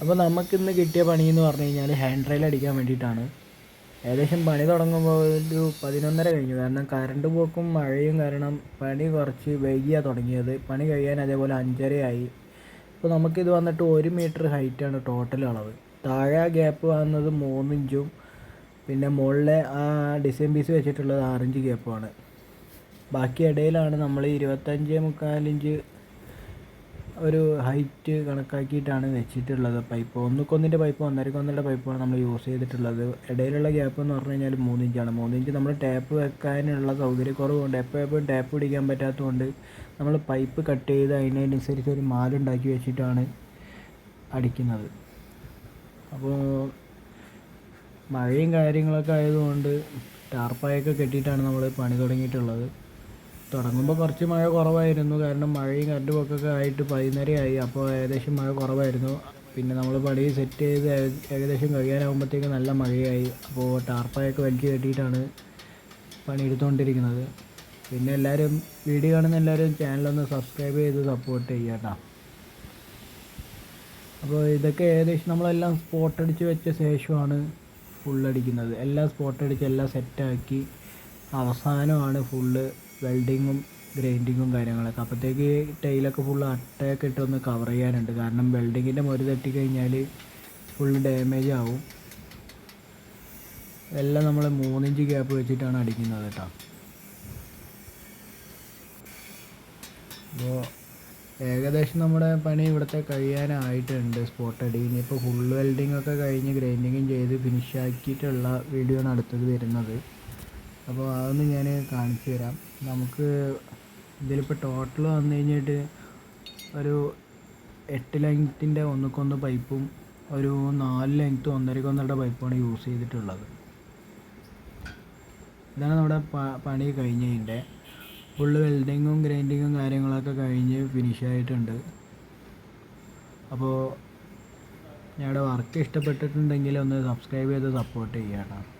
അപ്പോൾ നമുക്കിന്ന് കിട്ടിയ പണി എന്ന് പറഞ്ഞു കഴിഞ്ഞാൽ ഹാൻഡ് റെയിൽ അടിക്കാൻ വേണ്ടിയിട്ടാണ്. ഏകദേശം പണി തുടങ്ങുമ്പോൾ ഒരു പതിനൊന്നര കഴിഞ്ഞു. കാരണം കറണ്ട് പോക്കും മഴയും കാരണം പണി കുറച്ച് വൈകിയാണ് തുടങ്ങിയത്. പണി കഴിയാൻ അതേപോലെ അഞ്ചരയായി. ഇപ്പോൾ നമുക്കിത് വന്നിട്ട് ഒരു മീറ്റർ ഹൈറ്റാണ് ടോട്ടൽ അളവ്. താഴെ ഗ്യാപ്പ് വന്നത് മൂന്നിഞ്ചും പിന്നെ മുകളിലെ ആ ഡിസൈൻ പീസ് വെച്ചിട്ടുള്ളത് ആറിഞ്ച് ഗ്യാപ്പുമാണ് ബാക്കി ഇടയിലാണ് നമ്മൾ ഇരുപത്തഞ്ച് മുക്കാലിഞ്ച് ഒരു ഹൈറ്റ് കണക്കാക്കിയിട്ടാണ് വെച്ചിട്ടുള്ളത് പൈപ്പ് ഒന്നുക്കൊന്നിന്റെ പൈപ്പ് ഒന്നരക്കൊന്നിന്റെ പൈപ്പാണ് നമ്മൾ യൂസ് ചെയ്തിട്ടുള്ളത്. ഇടയിലുള്ള ഗ്യാപ്പ് എന്ന് പറഞ്ഞു കഴിഞ്ഞാൽ മൂന്നിഞ്ചാണ്. മൂന്നിഞ്ച് നമ്മൾ ടാപ്പ് വെക്കാനുള്ള സൗകര്യക്കുറവുണ്ട്. എപ്പോഴും ടാപ്പ് പിടിക്കാൻ പറ്റാത്തതുകൊണ്ട് നമ്മൾ പൈപ്പ് കട്ട് ചെയ്ത് അതിനനുസരിച്ച് ഒരു മാലുണ്ടാക്കി വെച്ചിട്ടാണ് അടിക്കുന്നത്. അപ്പോൾ മഴയും കാര്യങ്ങളൊക്കെ ആയതുകൊണ്ട് ടാർപ്പായൊക്കെ കെട്ടിയിട്ടാണ് നമ്മൾ പണി തുടങ്ങിയിട്ടുള്ളത്. തുടങ്ങുമ്പോൾ കുറച്ച് മഴ കുറവായിരുന്നു. കാരണം മഴയും കറണ്ട് പോക്കൊക്കെ ആയിട്ട് പതിനരയായി അപ്പോൾ ഏകദേശം മഴ കുറവായിരുന്നു. പിന്നെ നമ്മൾ പണി സെറ്റ് ചെയ്ത് ഏകദേശം കഴിയാനാകുമ്പോഴത്തേക്ക് നല്ല മഴയായി. അപ്പോൾ ടാർപ്പായൊക്കെ വലിച്ചു കെട്ടിയിട്ടാണ് പണി എടുത്തുകൊണ്ടിരിക്കുന്നത് പിന്നെ എല്ലാവരും വീഡിയോ കാണുന്ന എല്ലാവരും ചാനലൊന്ന് സബ്സ്ക്രൈബ് ചെയ്ത് സപ്പോർട്ട് ചെയ്യുക കേട്ടോ അപ്പോൾ ഇതൊക്കെ ഏകദേശം നമ്മളെല്ലാം സ്പോട്ട് അടിച്ച് വെച്ച ശേഷമാണ് ഫുള്ളടിക്കുന്നത് എല്ലാം സ്പോട്ട് അടിച്ച് എല്ലാം സെറ്റാക്കി അവസാനമാണ് ഫുള്ള് വെൽഡിങ്ങും ഗ്രൈൻഡിങ്ങും കാര്യങ്ങളൊക്കെ. അപ്പോഴത്തേക്ക് ടൈലൊക്കെ ഫുള്ള് അട്ടയൊക്കെ ഇട്ടൊന്ന് കവർ ചെയ്യാനുണ്ട്. കാരണം വെൽഡിങ്ങിന്റെ മുറി തട്ടിക്കഴിഞ്ഞാൽ ഫുൾ ഡാമേജ് ആവും. എല്ലാം നമ്മൾ മൂന്നിഞ്ച് ഗ്യാപ്പ് വെച്ചിട്ടാണ് അടിക്കുന്നത് കേട്ടോ. അപ്പോൾ ഏകദേശം നമ്മുടെ പണി ഇവിടുത്തെ കഴിയാനായിട്ടുണ്ട് സ്പോട്ട് അടി. ഇനിയിപ്പോൾ ഫുൾ വെൽഡിംഗ് ഒക്കെ കഴിഞ്ഞ് ഗ്രൈൻഡിങ്ങും ചെയ്ത് ഫിനിഷ് ആക്കിയിട്ടുള്ള വീഡിയോ ആണ് അടുത്തത് വരുന്നത്. അപ്പോൾ അതൊന്ന് ഞാൻ കാണിച്ചു തരാം. നമുക്ക് ഇതിലിപ്പോൾ ടോട്ടൽ വന്നു കഴിഞ്ഞിട്ട് ഒരു എട്ട് ലെങ്ത്തിന്റെ ഒന്നുക്കൊന്ന് പൈപ്പും ഒരു നാല് ലെങ്ത്ത് ഒന്നരക്കൊന്നരുടെ പൈപ്പാണ് യൂസ് ചെയ്തിട്ടുള്ളത്. ഇതാണ് നമ്മുടെ പണി കഴിഞ്ഞതിന്റെ. ഫുള്ള് വെൽഡിങ്ങും ഗ്രൈൻഡിങ്ങും കാര്യങ്ങളൊക്കെ കഴിഞ്ഞ് ഫിനിഷ് ആയിട്ടുണ്ട്. അപ്പോൾ ഞങ്ങളുടെ വർക്ക് ഇഷ്ടപ്പെട്ടിട്ടുണ്ടെങ്കിൽ ഒന്ന് സബ്സ്ക്രൈബ് ചെയ്ത് സപ്പോർട്ട് ചെയ്യാം കേട്ടോ.